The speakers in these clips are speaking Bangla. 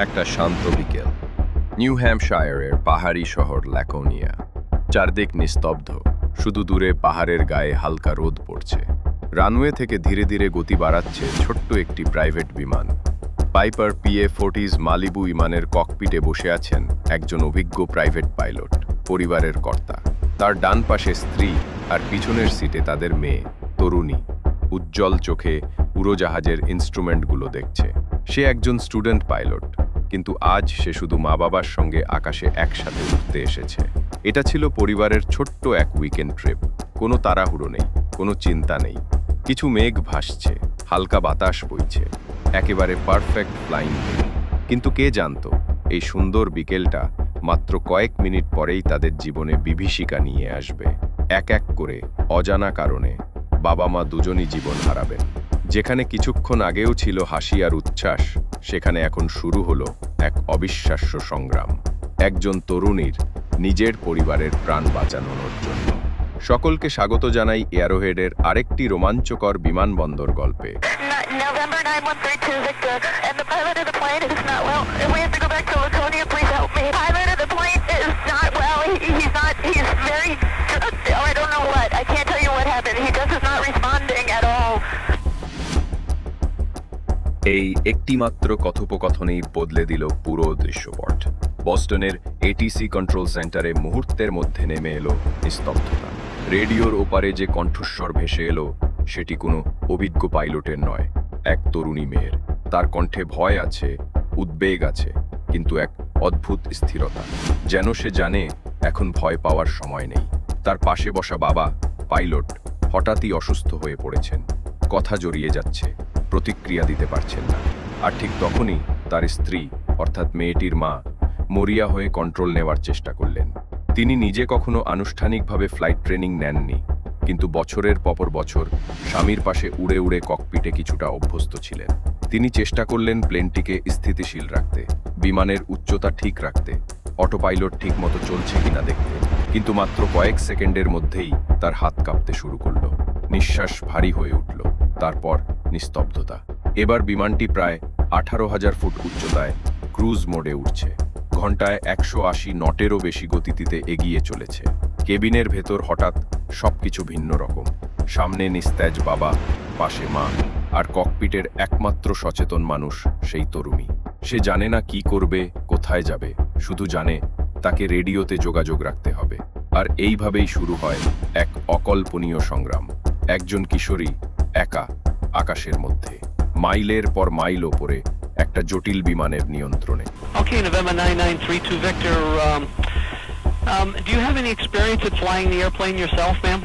একটা শান্ত বিকেল। নিউ হ্যাম্পশায়ারের পাহাড়ি শহর ল্যাকোনিয়া। চারদিক নিস্তব্ধ। শুধু দূরে পাহাড়ের গায়ে হালকা রোদ পড়ছে। রানওয়ে থেকে ধীরে ধীরে গতি বাড়াচ্ছে ছোট্ট একটি প্রাইভেট বিমান। পাইপার পিএ ফোর্টিজ মালিবু বিমানের ককপিটে বসে আছেন একজন অভিজ্ঞ প্রাইভেট পাইলট, পরিবারের কর্তা। তার ডান পাশে স্ত্রী আর পিছনের সিটে তাদের মেয়ে, তরুণী। উজ্জ্বল চোখে উড়োজাহাজের ইনস্ট্রুমেন্টগুলো দেখছে। সে একজন স্টুডেন্ট পাইলট কিন্তু আজ সে শুধু মা বাবার সঙ্গে আকাশে একসাথে উঠতে এসেছে। এটা ছিল পরিবারের ছোট্ট এক উইকেন্ড ট্রিপ কোনো তাড়াহুড়ো নেই, কোনো চিন্তা নেই। কিছু মেঘ ভাসছে, হালকা বাতাস বইছে, একেবারে পারফেক্ট ফ্লাইং কিন্তু কে জানতো, এই সুন্দর বিকেলটা মাত্র কয়েক মিনিট পরেই তাদের জীবনে বিভীষিকা নিয়ে আসবে। এক এক করে, অজানা কারণে বাবা মা দুজনই জীবন হারাবেন। যেখানে কিছুক্ষণ আগেও ছিল হাসি আর উচ্ছ্বাস সেখানে এখন শুরু হলো এক অবিশ্বাস্য সংগ্রাম একজন তরুণীর নিজের পরিবারের প্রাণ বাঁচানোর জন্য সকলকে স্বাগত জানাই এয়ারোহেডের আরেকটি রোমাঞ্চকর বিমানবন্দর গল্পে November 9132 Victor, and the pilot of the plane is not well. And we have to go back to Laconia. Please help me. Pilot এই একটিমাত্র কথোপকথনেই বদলে দিল পুরো দৃশ্যপট। বস্টনের এটিসি কন্ট্রোল সেন্টারে মুহূর্তের মধ্যে নেমে এলো নিস্তব্ধতা। রেডিওর ওপারে যে কণ্ঠস্বর ভেসে এলো, সেটি কোনো অভিজ্ঞ পাইলটের নয়, এক তরুণী মেয়ের। তার কণ্ঠে ভয় আছে, উদ্বেগ আছে, কিন্তু এক অদ্ভুত স্থিরতা। যেন সে জানে, এখন ভয় পাওয়ার সময় নেই। তার পাশে বসা বাবা, পাইলট, হঠাৎই অসুস্থ হয়ে পড়েছেন। কথা জড়িয়ে যাচ্ছে। প্রতিক্রিয়া দিতে পারছেন না। আর ঠিক তখনই তার স্ত্রী, অর্থাৎ মেয়েটির মা, মরিয়া হয়ে কন্ট্রোল নেওয়ার চেষ্টা করলেন। তিনি নিজে কখনো আনুষ্ঠানিকভাবে ফ্লাইট ট্রেনিং নেননি, কিন্তু বছরের পর বছর স্বামীর পাশে উড়ে উড়ে ককপিটে কিছুটা অভ্যস্ত ছিলেন। তিনি চেষ্টা করলেন প্লেনটিকে স্থিতিশীল রাখতে, বিমানের উচ্চতা ঠিক রাখতে অটোপাইলট ঠিকমতো চলছে কিনা দেখতে, কিন্তু মাত্র কয়েক সেকেন্ডের মধ্যেই তার হাত কাঁপতে শুরু করল। নিঃশ্বাস ভারী হয়ে উঠল। তারপর নিস্তব্ধতা। এবার বিমানটি প্রায় আঠারো হাজার ফুট উচ্চতায় ক্রুজ মোডে উঠছে ঘন্টায় একশো আশি নটেরও বেশি গতিতে এগিয়ে চলেছে। কেবিনের ভেতর হঠাৎ সবকিছু ভিন্ন রকম। সামনে নিস্তেজ বাবা, পাশে মা আর ককপিটের একমাত্র সচেতন মানুষ সেই তরুণী। সে জানে না কি করবে, কোথায় যাবে, শুধু জানে তাকে রেডিওতে যোগাযোগ রাখতে হবে। আর এইভাবেই শুরু হয় এক অকল্পনীয় সংগ্রাম। একজন কিশোরী একা আকাশের মধ্যে মাইলের পর মাইল ওপরে একটা জটিল বিমানের নিয়ন্ত্রণে Okay, November 9932 Victor, um, um, do you have any experience at flying the airplane yourself, ma'am?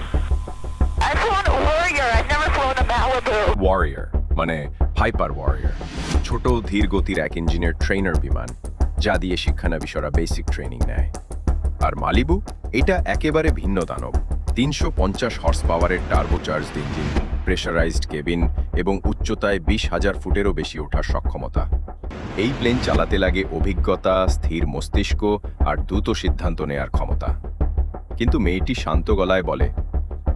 I've flown a Warrior. I've never flown a Malibu. Warrior মানে হাইপার ওয়ারিয়ার ছোট ধীর গতির এক ইঞ্জিনের ট্রেনার বিমান যা দিয়ে শিক্ষানবিশরা বেসিক ট্রেনিং নেয় আর মালিবু এটা একেবারে ভিন্ন দানব তিনশো পঞ্চাশ হর্স পাওয়ারের টার্বোচার্জ ইঞ্জিন প্রেশারাইজড কেবিন এবং উচ্চতায় বিশ হাজার ফুটেরও বেশি ওঠার সক্ষমতা। এই প্লেন চালাতে লাগে অভিজ্ঞতা, স্থির মস্তিষ্ক আর দ্রুত সিদ্ধান্ত নেয়ার ক্ষমতা। কিন্তু মেয়েটি শান্ত গলায় বলে,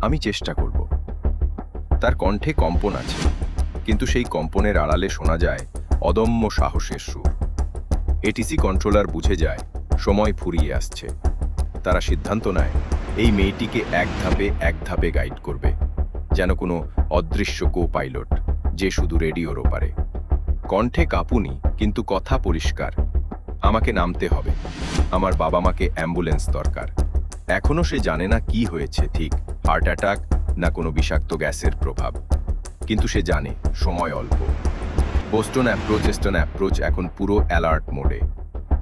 আমি চেষ্টা করব। তার কণ্ঠে কম্পন আছে, কিন্তু সেই কম্পনের আড়ালে শোনা যায় অদম্য সাহসের সুর। এটিসি কন্ট্রোলার বুঝে যায়, সময় ফুরিয়ে আসছে। তারা সিদ্ধান্ত নেয়, এই মেয়েটিকে এক ধাপে এক ধাপে গাইড করবে, যেন কোনো অদৃশ্য কো পাইলট যে শুধু রেডিওর ওপারে। কণ্ঠে কাঁপুনি, কিন্তু কথা পরিষ্কার। আমাকে নামতে হবে। আমার বাবা মাকে অ্যাম্বুলেন্স দরকার। এখনও সে জানে না কি হয়েছে, ঠিক? হার্ট অ্যাটাক না কোনো বিষাক্ত গ্যাসের প্রভাব। কিন্তু সে জানে, সময় অল্প। বোস্টন অ্যাপ্রোচ, এস্টন অ্যাপ্রোচ এখন পুরো অ্যালার্ট মোডে।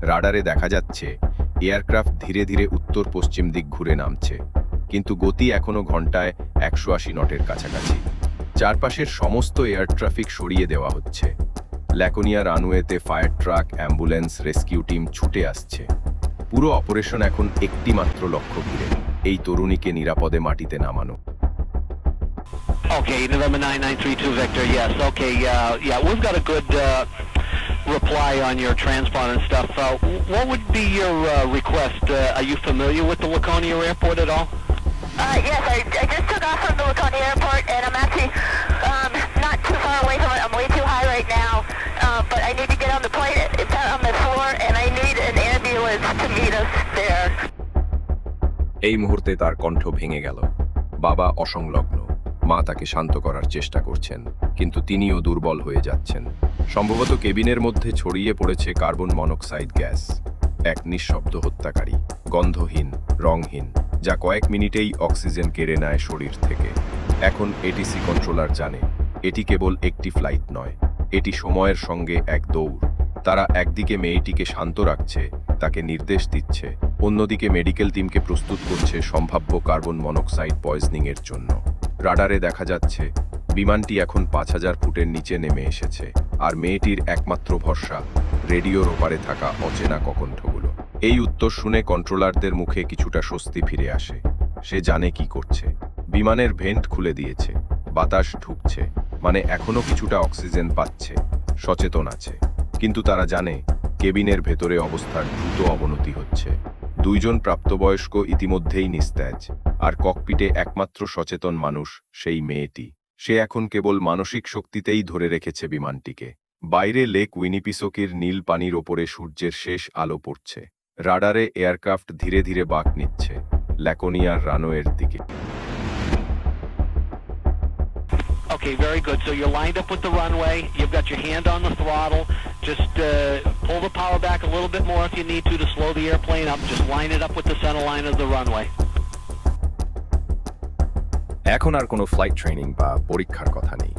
রাডারে দেখা যাচ্ছে, এয়ারক্রাফট ধীরে ধীরে উত্তর পশ্চিম দিক ঘুরে নামছে। কিন্তু গতি এখনও ঘন্টায় একশো আশি নটের কাছাকাছি। চারপাশের সমস্ত এয়ার ট্রাফিক সরিয়ে দেওয়া হচ্ছে Laconia রানওয়েতে fire truck ambulance rescue team ছুটে আসছে পুরো অপারেশন এখন একটি মাত্র লক্ষ্য ঘিরে এই তরুণীকে নিরাপদে মাটিতে নামানো Okay, November 9932 Victor, yes. Okay, uh, yeah, we've got a good uh, reply on your transponder and stuff. Uh, what would be your uh, request? Uh, are you familiar with the Laconia Airport at all? Uh, yes, I, I just took off from the Laconia Airport, and I'm actually um, not too far away from it. I'm way too high right now, uh, but I need to get on the plane. It's on the the floor, and I need an ambulance to meet us there. এই মুহূর্তে তার কণ্ঠ ভেঙে গেল বাবা অসংলগ্ন মা তাকে শান্ত করার চেষ্টা করছেন কিন্তু তিনিও দুর্বল হয়ে যাচ্ছেন সম্ভবত কেবিনের মধ্যে ছড়িয়ে পড়েছে কার্বন মনোক্সাইড গ্যাস এক নিঃশব্দ হত্যাকারী গন্ধহীন রংহীন যা কয়েক মিনিটেই অক্সিজেন কেড়ে নেয় শরীর থেকে। এখন এটিসি কন্ট্রোলার জানে, এটি কেবল একটি ফ্লাইট নয়, এটি সময়ের সঙ্গে এক দৌড়। তারা একদিকে মেয়েটিকে শান্ত রাখছে, তাকে নির্দেশ দিচ্ছে, অন্যদিকে মেডিকেল টিমকে প্রস্তুত করছে সম্ভাব্য কার্বন মনোক্সাইড পয়জনিং এর জন্য। রাডারে দেখা যাচ্ছে, বিমানটি এখন পাঁচ হাজার ফুটের নিচে নেমে এসেছে, আর মেয়েটির একমাত্র ভরসা, রেডিওর ওপারে থাকা অচেনা ককণ্ঠগুলো। এই উত্তর শুনে কন্ট্রোলারদের মুখে কিছুটা স্বস্তি ফিরে আসে। সে জানে কি করছে। বিমানের ভেন্ট খুলে দিয়েছে। বাতাস ঢুকছে। মানে এখনও কিছুটা অক্সিজেন পাচ্ছে। সচেতন আছে। কিন্তু তারা জানে, কেবিনের ভেতরে অবস্থার দ্রুত অবনতি হচ্ছে। দুইজন প্রাপ্তবয়স্ক ইতিমধ্যেই নিস্তেজ। আর ককপিটে একমাত্র সচেতন মানুষ সেই মেয়েটি। সে এখন কেবল মানসিক শক্তিতেই ধরে রেখেছে বিমানটিকে। বাইরে লেক উইনিপিসকির নীল পানির ওপরে সূর্যের শেষ আলো পড়ছে। রাডারে এয়ারক্রাফট ধীরে ধীরে বাঁক নিচ্ছে ল্যাকোনিয়ার রানওয়ের দিকে Okay, very good. So you're lined up with the runway. You've got your hand on the throttle. Just uh, pull the power back a little bit more if you need to to slow the airplane up. Just line it up with the center line of the runway. এখন আর কোনো ফ্লাইট ট্রেনিং বা পরীক্ষার কথা নেই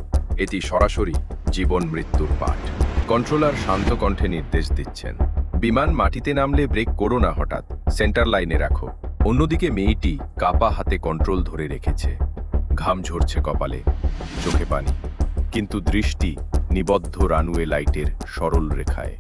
এটি সরাসরি জীবন মৃত্যুর পাঠ কন্ট্রোলার শান্ত কণ্ঠে নির্দেশ দিচ্ছেন বিমান মাটিতে নামলে ব্রেক করো না হঠাৎ। সেন্টার লাইনে রাখো। অন্যদিকে মেয়েটি কাপা হাতে কন্ট্রোল ধরে রেখেছে। ঘাম ঝরছে কপালে, চোখে পানি। কিন্তু দৃষ্টি নিবদ্ধ রানওয়ে লাইটের সরল রেখায়।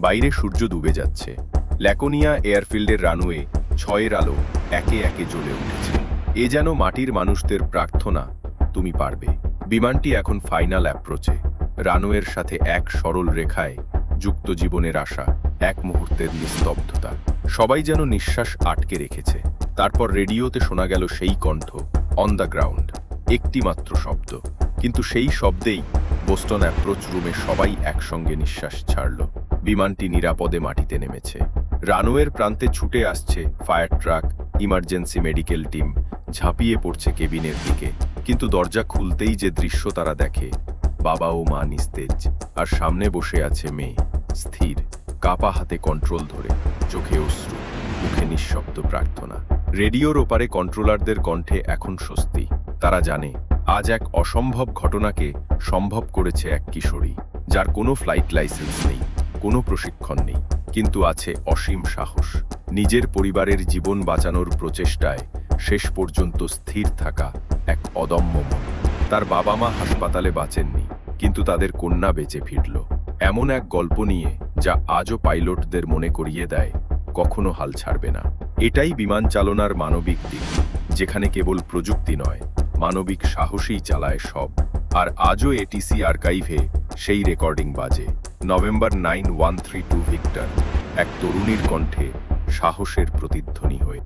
বাইরে সূর্য ডুবে যাচ্ছে। ল্যাকোনিয়া এয়ারফিল্ডের রানওয়ে ছয়ের আলো একে একে জ্বলে উঠেছে। এ যেন মাটির মানুষদের প্রার্থনা, তুমি পারবে। বিমানটি এখন ফাইনাল অ্যাপ্রোচে রানওয়ের সাথে এক সরল রেখায় যুক্ত জীবনের আশা, এক মুহূর্তের নিস্তব্ধতা, সবাই যেন নিঃশ্বাস আটকে রেখেছে। তারপর রেডিওতে শোনা গেল সেই কণ্ঠ অন দ্য গ্রাউন্ড একটি মাত্র শব্দ। কিন্তু সেই শব্দেই বোস্টন অ্যাপ্রোচ রুমে সবাই একসঙ্গে নিঃশ্বাস ছাড়ল। বিমানটি নিরাপদে মাটিতে নেমেছে। রানওয়ের প্রান্তে ছুটে আসছে fire truck, emergency medical team, ঝাঁপিয়ে পড়ছে কেবিনের দিকে। কিন্তু দরজা খুলতেই যে দৃশ্য তারা দেখে বাবা ও মা নিস্তেজ, আর সামনে বসে আছে মেয়ে, স্থির, কাপা হাতে কন্ট্রোল ধরে, চোখে অশ্রু, মুখে নিঃশব্দ প্রার্থনা। রেডিওর ওপারে কন্ট্রোলারদের কণ্ঠে এখন স্বস্তি। তারা জানে, আজ এক অসম্ভব ঘটনাকে সম্ভব করেছে এক কিশোরী, যার কোনো ফ্লাইট লাইসেন্স নেই, কোনো প্রশিক্ষণ নেই, কিন্তু আছে অসীম সাহস। নিজের পরিবারের জীবন বাঁচানোর প্রচেষ্টায় শেষ পর্যন্ত স্থির থাকা এক অদম্য মন। তার বাবা মা হাসপাতালে বাঁচেননি, কিন্তু তাদের কন্যা বেঁচে ফিরল। এমন এক গল্প নিয়ে যা আজও পাইলটদের মনে করিয়ে দেয়, কখনো হাল ছাড়বে না। এটাই বিমান চালনার মানবিক দিক, যেখানে কেবল প্রযুক্তি নয়, মানবিক সাহসেই চালায় সব। আর আজও এটিসি আর্কাইভে সেই রেকর্ডিং বাজে। November nine one three two victor, এক তরুণীর কণ্ঠে সাহসের প্রতিধ্বনি হয়ে